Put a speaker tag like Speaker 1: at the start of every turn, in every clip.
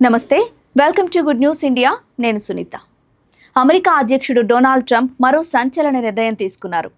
Speaker 1: నమస్తే welcome to good news India నేను Sunitha. America అధ్యక్షుడు డొనాల్డ్ ట్రంప్ మరో సంచలన నిర్ణయం తీసుకున్నారు.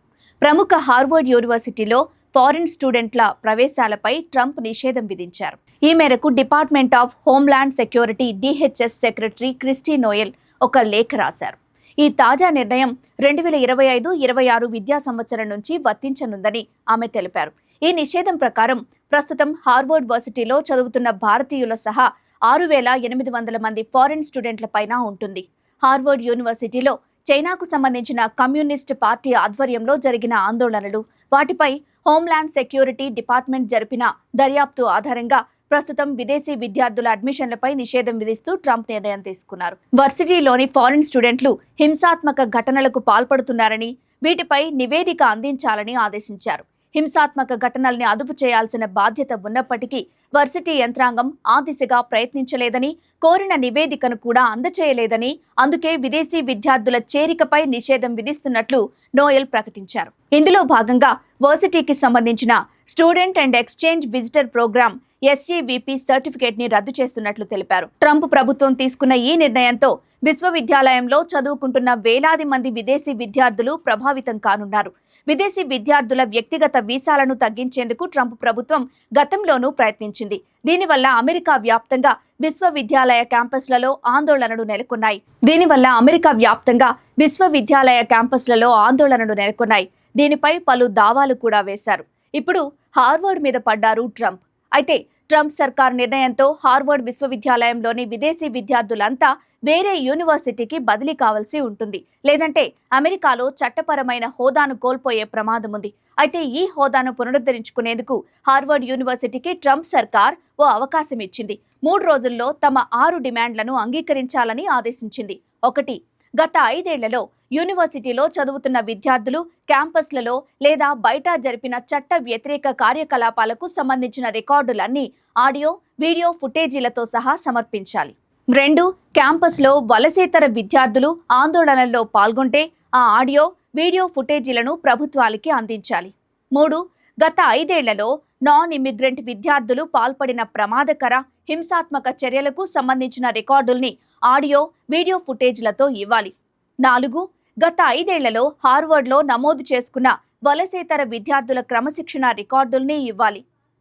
Speaker 1: ప్రముఖ హార్వర్డ్ యూనివర్సిటీలో ఫారిన్ స్టూడెంట్ల ప్రవేశాలపై ట్రంప్ నిషేధం విధించారు. ఈ మేరకు department of homeland security DHS secretary Kristi Noem ఒక లేఖ రాశారు. ఈ తాజా నిర్ణయం రెండు వేల ఇరవై ఐదు ఇరవై ఆరు విద్యా సంవత్సరం నుంచి వర్తించనుందని ఆమె తెలిపారు. ఈ నిషేధం ప్రకారం ప్రస్తుతం హార్వర్డ్ వర్సిటీలో చదువుతున్న భారతీయుల సహా ఆరు వేల ఎనిమిది వందల మంది ఫారిన్ స్టూడెంట్ల పైన ఉంటుంది. హార్వర్డ్ యూనివర్సిటీలో చైనాకు సంబంధించిన కమ్యూనిస్ట్ పార్టీ ఆధ్వర్యంలో జరిగిన ఆందోళనలు వాటిపై హోమ్ల్యాండ్ సెక్యూరిటీ డిపార్ట్మెంట్ జరిపిన దర్యాప్తు ఆధారంగా ప్రస్తుతం విదేశీ విద్యార్థుల అడ్మిషన్లపై నిషేధం విధిస్తూ ట్రంప్ నిర్ణయం తీసుకున్నారు. వర్సిటీలోని ఫారిన్ స్టూడెంట్లు హింసాత్మక ఘటనలకు పాల్పడుతున్నారని వీటిపై నివేదిక అందించాలని ఆదేశించారు. హింసాత్మక ఘటనల్ని అదుపు చేయాల్సిన బాధ్యత ఉన్నప్పటికీ వర్సిటీ యంత్రాంగం ఆ దిశగా ప్రయత్నించలేదని కోరిన నివేదికను కూడా అందచేయలేదని అందుకే విదేశీ విద్యార్థుల చేరికపై నిషేధం విధిస్తున్నట్లు నోయల్ ప్రకటించారు. ఇందులో భాగంగా వర్సిటీకి సంబంధించిన student and exchange visitor program SEVP సర్టిఫికేట్ని రద్దు చేస్తున్నట్లు తెలిపారు. ట్రంప్ ప్రభుత్వం తీసుకున్న ఈ నిర్ణయంతో విశ్వవిద్యాలయంలో చదువుకుంటున్న వేలాది మంది విదేశీ విద్యార్థులు ప్రభావితం కానున్నారు. విదేశీ విద్యార్థుల వ్యక్తిగత వీసాలను తగ్గించేందుకు ట్రంప్ ప్రభుత్వం గతంలోనూ ప్రయత్నించింది. దీనివల్ల అమెరికా వ్యాప్తంగా విశ్వవిద్యాలయ క్యాంపస్లలో ఆందోళనలు నెలకొన్నాయి. దీనివల్ల అమెరికా వ్యాప్తంగా విశ్వవిద్యాలయ క్యాంపస్లలో ఆందోళనలు నెలకొన్నాయి. దీనిపై పలు దావాలు కూడా వేశారు. ఇప్పుడు హార్వర్డ్ మీద పడ్డారు ట్రంప్. అయితే ట్రంప్ సర్కార్ నిర్ణయంతో హార్వర్డ్ విశ్వవిద్యాలయంలోని విదేశీ విద్యార్థులంతా వేరే యూనివర్సిటీకి బదిలీ కావాల్సి ఉంటుంది. లేదంటే అమెరికాలో చట్టపరమైన హోదాను కోల్పోయే ప్రమాదం ఉంది. అయితే ఈ హోదాను పునరుద్ధరించుకునేందుకు హార్వర్డ్ యూనివర్సిటీకి ట్రంప్ సర్కార్ ఓ అవకాశం ఇచ్చింది. మూడు రోజుల్లో తమ ఆరు డిమాండ్లను అంగీకరించాలని ఆదేశించింది. ఒకటి గత ఐదేళ్ళలో యూనివర్సిటీలో చదువుతున్న విద్యార్థులు క్యాంపస్లలో లేదా బయట జరిపిన చట్ట వ్యతిరేక కార్యకలాపాలకు సంబంధించిన రికార్డులన్నీ ఆడియో వీడియో ఫుటేజీలతో సహా సమర్పించాలి. రెండు క్యాంపస్లో వలసేతర విద్యార్థులు ఆందోళనల్లో పాల్గొంటే ఆ ఆడియో వీడియో ఫుటేజీలను ప్రభుత్వాలకి అందించాలి. మూడు గత ఐదేళ్ళలో నాన్ ఇమిగ్రెంట్ విద్యార్థులు పాల్పడిన ప్రమాదకర హింసాత్మక చర్యలకు సంబంధించిన రికార్డుల్ని ఆడియో వీడియో ఫుటేజ్లతో ఇవ్వాలి. నాలుగు గత ఐదేళ్ళలో హార్వర్డ్లో నమోదు చేసుకున్న వలసేతర విద్యార్థుల క్రమశిక్షణ రికార్డుల్ని ఇవ్వాలి.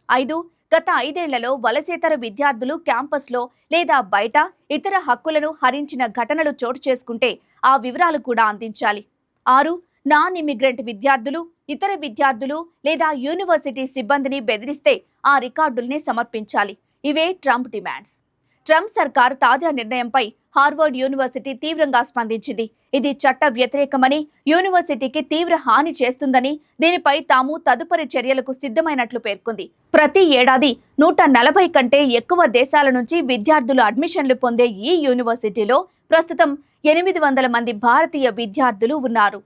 Speaker 1: ఐదు గత ఐదేళ్ళలో వలసేతర విద్యార్థులు క్యాంపస్లో లేదా బయట ఇతర హక్కులను హరించిన ఘటనలు చోటు చేసుకుంటే ఆ వివరాలు కూడా అందించాలి. ఆరు నాన్ ఇమిగ్రెంట్ విద్యార్థులు ఇతర విద్యార్థులు లేదా యూనివర్సిటీ సిబ్బందిని బెదిరిస్తే ఆ రికార్డుల్ని సమర్పించాలి. ఇవే ట్రంప్ డిమాండ్స్. ట్రంప్ సర్కార్ తాజా నిర్ణయంపై హార్వర్డ్ యూనివర్సిటీ తీవ్రంగా స్పందించింది. ఇది చట్ట వ్యతిరేకమని యూనివర్సిటీకి తీవ్ర హాని చేస్తుందని దీనిపై తాము తదుపరి చర్యలకు సిద్ధమైనట్లు పేర్కొంది. ప్రతి ఏడాది నూట నలభై కంటే ఎక్కువ దేశాల నుంచి విద్యార్థులు అడ్మిషన్లు పొందే ఈ యూనివర్సిటీలో ప్రస్తుతం ఎనిమిది వందల మంది భారతీయ విద్యార్థులు ఉన్నారు.